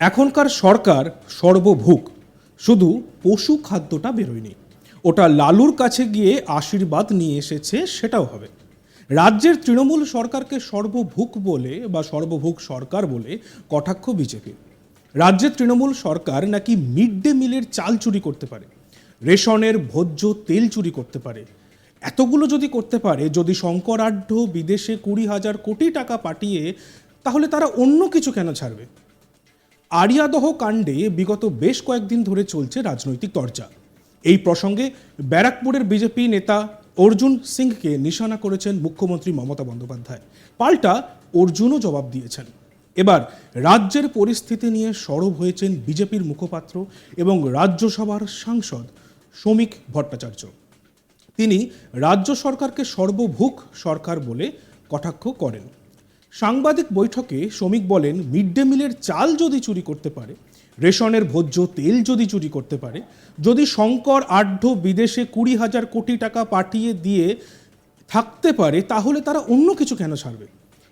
এখনকার সরকার সর্বভুক শুধু পশু খাদ্যটা বেরোয়নি। ওটা লালুর কাছে গিয়ে আশীর্বাদ নিয়ে এসেছে, সেটাও হবে। রাজ্যের তৃণমূল সরকারকে সর্বভুক বলে বা সর্বভুক সরকার বলে কটাক্ষ বিজেপি। রাজ্যের তৃণমূল সরকার নাকি মিড ডে মিলের চাল চুরি করতে পারে, রেশনের ভোজ্য তেল চুরি করতে পারে। এতগুলো যদি করতে পারে, যদি শঙ্করাঢ্য বিদেশে কুড়ি হাজার কোটি টাকা পাঠিয়ে, তাহলে তারা অন্য কিছু কেন ছাড়বে? আরিয়াদহ কাণ্ডে বিগত বেশ কয়েকদিন ধরে চলছে রাজনৈতিক চর্চা। এই প্রসঙ্গে ব্যারাকপুরের বিজেপি নেতা অর্জুন সিংকে নিশানা করেছেন মুখ্যমন্ত্রী মমতা বন্দ্যোপাধ্যায়। পাল্টা অর্জুনও জবাব দিয়েছেন। এবার রাজ্যের পরিস্থিতি নিয়ে সরব হয়েছেন বিজেপির মুখপাত্র এবং রাজ্যসভার সাংসদ শ্রমিক ভট্টাচার্য। তিনি রাজ্য সরকারকে সর্বভুক সরকার বলে কটাক্ষ করেন। সাংবাদিক বৈঠকে শ্রমিক বলেন, মিড ডে মিলের চাল যদি চুরি করতে পারে, রেশনের ভোজ্য তেল যদি চুরি করতে পারে, যদি শঙ্কর আঢ্য বিদেশে কুড়ি হাজার কোটি টাকা পাঠিয়ে দিয়ে থাকতে পারে, তাহলে তারা অন্য কিছু কেন ছাড়বে?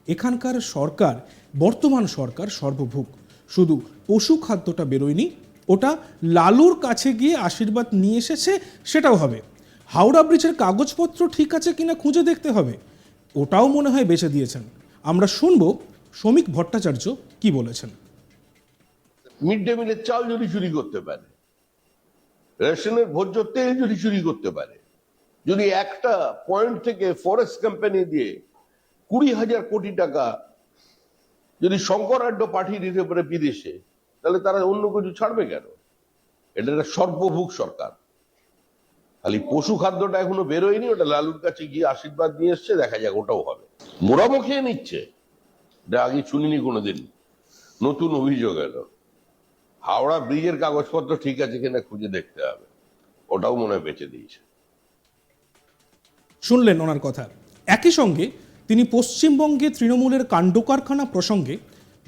এখানকার সরকার, বর্তমান সরকার সর্বভুক শুধু পশু খাদ্যটা বেরোয়নি, ওটা লালুর কাছে গিয়ে আশীর্বাদ নিয়ে এসেছে, সেটাও হবে। হাওড়া ব্রিজের কাগজপত্র ঠিক আছে কিনা খুঁজে দেখতে হবে। ওটাও মনে হয় বেছে দিয়েছেন। আমরা শুনব শ্রমিক ভট্টাচার্য কি বলেছেন। মিড ডে মিলের চাল যদি চুরি করতে পারে, রেশনের ভোজ্য তেল যদি চুরি করতে পারে, যদি একটা পয়েন্ট থেকে ফরেস্ট কোম্পানি দিয়ে কুড়ি হাজার কোটি টাকা যদি শঙ্করাঢ্য পাঠিয়ে দিতে পারে বিদেশে, তাহলে তারা অন্য কিছু ছাড়বে কেন? এটা একটা সর্বভুক সরকার। খালি পশু খাদ্যটা এখনও বেরোয়নি, ওটা লালুর কাছে গিয়ে আশীর্বাদ নিয়ে এসছে, দেখা যাক ওটাও হবে। মোরামো খেয়ে নিচ্ছে। এটা আগে শুনিনি কোনোদিন। নতুন অভিযোগ এলো। হাওড়া ব্রিজের কাগজপত্র ঠিক আছে কিনা খুঁজে দেখতে হবে। ওটাও মনে হয় বেঁচে দিয়েছে। শুনলেন ওনার কথা। একই সঙ্গে তিনি পশ্চিমবঙ্গে তৃণমূলের কাণ্ড কারখানা প্রসঙ্গে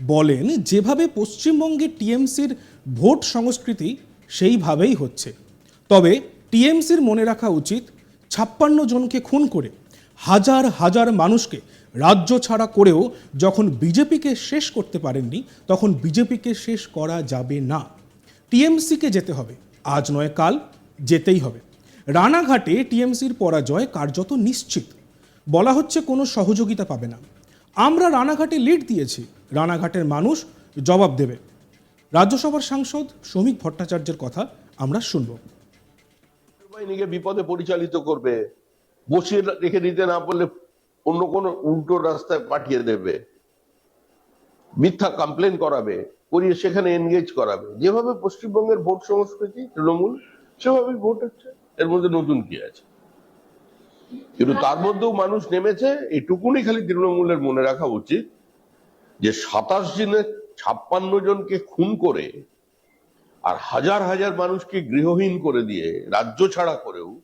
বলেন, যেভাবে পশ্চিমবঙ্গে টিএমসির ভোট সংস্কৃতি, সেইভাবেই হচ্ছে। তবে টিএমসির মনে রাখা উচিত, ছাপ্পান্ন জনকে খুন করে হাজার হাজার মানুষকে রাজ্য ছাড়া করেও যখন বিজেপিকে শেষ করতে পারেননি, তখন বিজেপিকে শেষ করা যাবে না। টিএমসিকে যেতে হবে। আজ নয়, কাল যেতেই হবে। রানাঘাটে টিএমসির পরাজয় কার্যত নিশ্চিত। বলা হচ্ছে কোনো সহযোগিতা পাবে না। আমরা রানাঘাটে লিড দিয়েছি। রানাঘাটের মানুষ জবাব দেবে। রাজ্যসভার সাংসদ শ্রমিক ভট্টাচার্যের কথা আমরা শুনব। বিপদে পরিচালিত করবে। বসিয়ে রেখে দিতে না পারলে অন্য কোনো উল্টো রাস্তায় পাঠিয়ে দেবে। মিথ্যা কমপ্লেন করাবে, করিয়ে সেখানে এনগেজ করাবে। যেভাবে পশ্চিমবঙ্গের ভোট সংস্কৃতি, তৃণমূল, সেভাবেই ভোট হচ্ছে। এর মধ্যে নতুন কি আছে? কিন্তু তার মধ্যেও মানুষ নেমেছে, এটুকুনি খালি তৃণমূলের মনে রাখা উচিত যে সাতাশ দিনে ছাপ্পান্ন জনকে খুন করে আর হাজার হাজার মানুষকে গৃহহীন করে দিয়ে রাজ্য ছাড়া করেও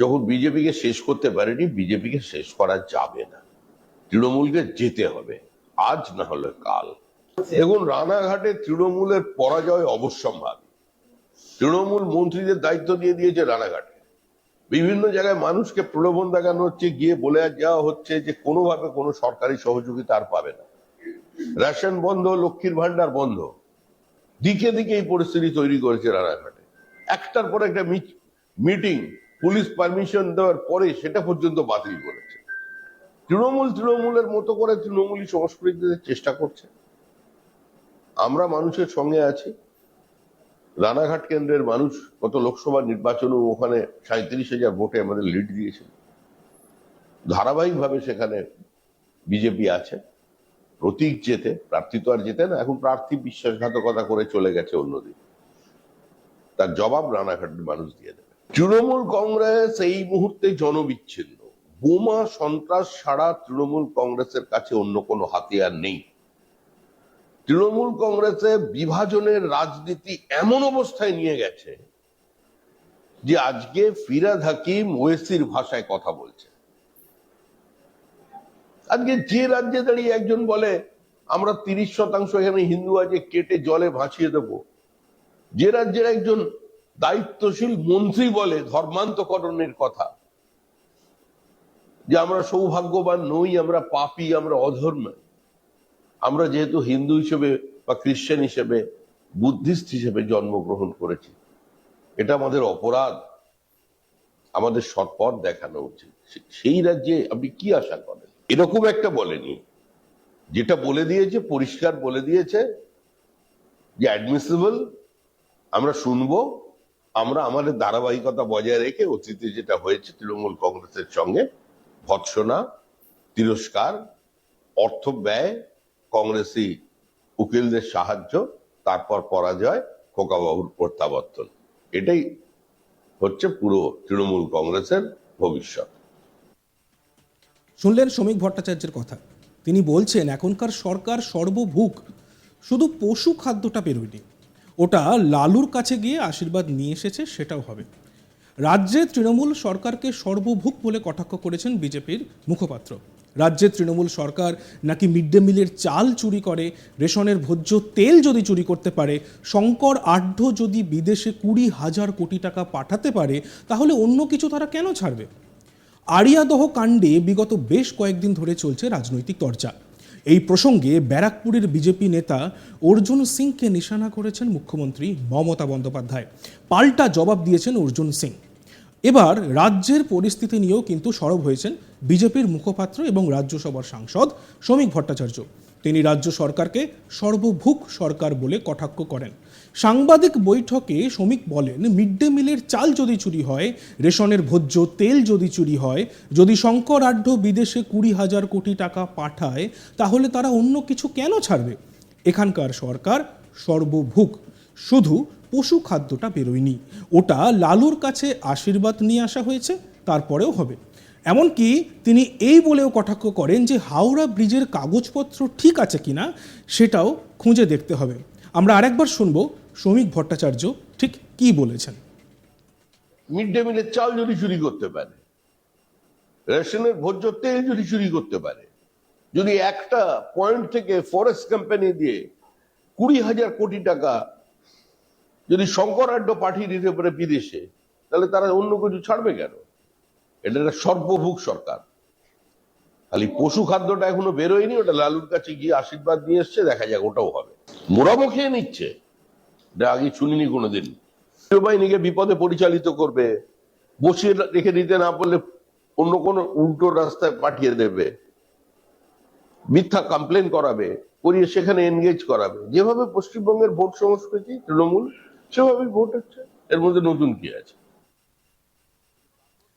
যখন বিজেপিকে শেষ করতে পারেনি, বিজেপিকে শেষ করা যাবে না। তৃণমূলকে যেতে হবে। আজ না হলে কাল। এখন রানাঘাটে তৃণমূলের পরাজয় অবশ্যম্ভাবী। তৃণমূল মন্ত্রীদের দায়িত্ব দিয়ে দিয়েছে রানাঘাটে। বিভিন্ন জায়গায় মানুষকে প্রলোভন দেখানো হচ্ছে, গিয়ে বলে যাওয়া হচ্ছে যে কোনোভাবে কোনো সরকারি সহযোগিতা আর পাবে না। রেশন বন্ধ, লক্ষ্মীর ভান্ডার বন্ধ। দিকে দিকে এই পরিস্থিতি তৈরি করেছে রানাঘাটে। একটার পর একটা মিটিং পুলিশ পারমিশন দেওয়ার পরে সেটা পর্যন্ত বাতিল করেছে। তৃণমূল তৃণমূলের মতো করে তৃণমূলী সংস্কৃতিতে চেষ্টা করছে। আমরা মানুষের সঙ্গে আছি। রানাঘাট কেন্দ্রের মানুষ গত লোকসভা নির্বাচনে ওখানে সাঁত্রিশ হাজার ভোটে আমাদের লিড দিয়েছে ধারাবাহিকভাবে সেখানে বিজেপি আছে। প্রতীক যেতে প্রার্থী তো আর যেতে না, এখন প্রার্থী বিশ্বাসঘাতকতা করে চলে গেছে অন্যদিন তার জবাব রানাঘাটের মানুষ দিয়ে দেবে তৃণমূল কংগ্রেস এই মুহূর্তে জনবিচ্ছিন্ন। বোমা সন্ত্রাস ছাড়া তৃণমূল কংগ্রেসের কাছে অন্য কোনো হাতিয়ার নেই। তৃণমূল কংগ্রেসে বিভাজনের রাজনীতি এমন অবস্থায় নিয়ে গেছে যে আজকে ফিরাদ হাকিম ওয়েসির ভাষায় কথা বলছে। আজকে যে রাজ্যে দাঁড়িয়ে একজন বলে, আমরা তিরিশ শতাংশ এখানে হিন্দু আছে, কেটে জলে ভাসিয়ে দেব। যে রাজ্যের একজন দায়িত্বশীল মন্ত্রী বলে ধর্মান্তকরণের কথা। যে আমরা সৌভাগ্যবান নই, আমরা পাপী, আমরা অধর্ম। আমরা যেহেতু হিন্দু হিসেবে বা খ্রিস্টান হিসেবে, বুদ্ধিস্ট হিসেবে জন্মগ্রহণ করেছি। এটা আমাদের অপরাধ। আমাদের সৎপথ দেখানো উচিত। সেই রাজ্যে আপনি কি আশা করেন? এরকম একটা বলেনি। যেটা বলে দিয়েছে, পরিষ্কার বলে দিয়েছে, যে অ্যাডমিসিবল আমরা শুনব আমরা আমাদের ধারাবাহিকতা বজায় রেখে অতীতে যেটা হয়েছে, তৃণমূল কংগ্রেসের সঙ্গে ভৎসনা, তিরস্কার, অর্থ ব্যয়, কংগ্রেসি উকিলদের সাহায্য, তারপর পরাজয়, খোকাবাবুর প্রত্যাবর্তন। এটাই হচ্ছে পুরো তৃণমূল কংগ্রেসের ভবিষ্যৎ। শুনলেন শ্রমিক ভট্টাচার্যের কথা। তিনি বলছেন, এখনকার সরকার সর্বভুক। শুধু পশু খাদ্যটা বেরোয়নি। ওটা লালুর কাছে গিয়ে আশীর্বাদ নিয়ে এসেছে, সেটাও হবে। রাজ্যে তৃণমূল সরকারকে সর্বভুক বলে কটাক্ষ করেছেন বিজেপির মুখপাত্র। রাজ্যে তৃণমূল সরকার নাকি মিড ডে মিলের চাল চুরি করে, রেশনের ভোজ্য তেল যদি চুরি করতে পারে, শঙ্কর আঢ্য যদি বিদেশে কুড়ি হাজার কোটি টাকা পাঠাতে পারে, তাহলে অন্য কিছু তারা কেন ছাড়বে? আরিয়াদহ কাণ্ডে বিগত বেশ কয়েকদিন ধরে চলছে রাজনৈতিক চর্চা। এই প্রসঙ্গে ব্যারাকপুরের বিজেপি নেতা অর্জুন সিংকে নিশানা করেছেন মুখ্যমন্ত্রী মমতা বন্দ্যোপাধ্যায়। পাল্টা জবাব দিয়েছেন অর্জুন সিং। এবার রাজ্যের পরিস্থিতি নিয়েও কিন্তু সরব হয়েছেন বিজেপির মুখপাত্র এবং রাজ্যসভার সাংসদ শ্রমিক ভট্টাচার্য। তিনি রাজ্য সরকারকে সর্বভুক সরকার বলে কটাক্ষ করেন। সাংবাদিক বৈঠকে শ্রমিক বলেন, মিড ডে মিলের চাল যদি চুরি হয়, রেশনের ভোজ্য তেল যদি চুরি হয়, যদি শঙ্কর আঢ্য বিদেশে কুড়ি হাজার কোটি টাকা পাঠায়, তাহলে তারা অন্য কিছু কেন ছাড়বে? এখানকার সরকার সর্বভুক। শুধু পশু খাদ্যটা বেরোয়নি। ওটা লালুর কাছে আশীর্বাদ নিয়ে আসা হয়েছে, তারপরেও হবে। এমনকি তিনি এই বলেও কটাক্ষ করেন যে হাওড়া ব্রিজের কাগজপত্র ঠিক আছে কিনা সেটাও খুঁজে দেখতে হবে। আমরা আরেকবার শুনব শ্রমিক ভট্টাচার্য ঠিক কি বলেছেন। মিড ডে মিলের চাল যদি চুরি করতে পারে, রেশনের ভোজ্য তেল যদি চুরি করতে পারে, যদি একটা পয়েন্ট থেকে ফরেস্ট কোম্পানি দিয়ে কুড়ি হাজার কোটি টাকা যদি শঙ্করাঢ্য পাঠিয়ে দিতে পারে বিদেশে, তাহলে তারা অন্য কিছু ছাড়বে কেন? এটা একটা সর্বভুক সরকার। খালি পশু খাদ্যটা এখনও বেরোয়নি, ওটা লালুর কাছে গিয়ে আশীর্বাদ নিয়ে এসছে, দেখা যাক ওটাও হবে। মোরামো খেয়ে নিচ্ছে। এটা আগে শুনিনি কোনোদিন। বাহিনীকে বিপদে পরিচালিত করবে, বসিয়ে রেখে দিতে না পারলে অন্য কোন উল্টো রাস্তায় পাঠিয়ে দেবে। মিথ্যা কমপ্লেন করাবে, করিয়ে সেখানে এনগেজ করাবে। যেভাবে পশ্চিমবঙ্গের ভোট সংস্কৃতি, তৃণমূল, সেভাবেই ভোট হচ্ছে। এর মধ্যে নতুন কি আছে?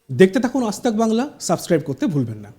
দেখতে থাকুন আস্তাক বাংলা সাবস্ক্রাইব করতে ভুলবেন না।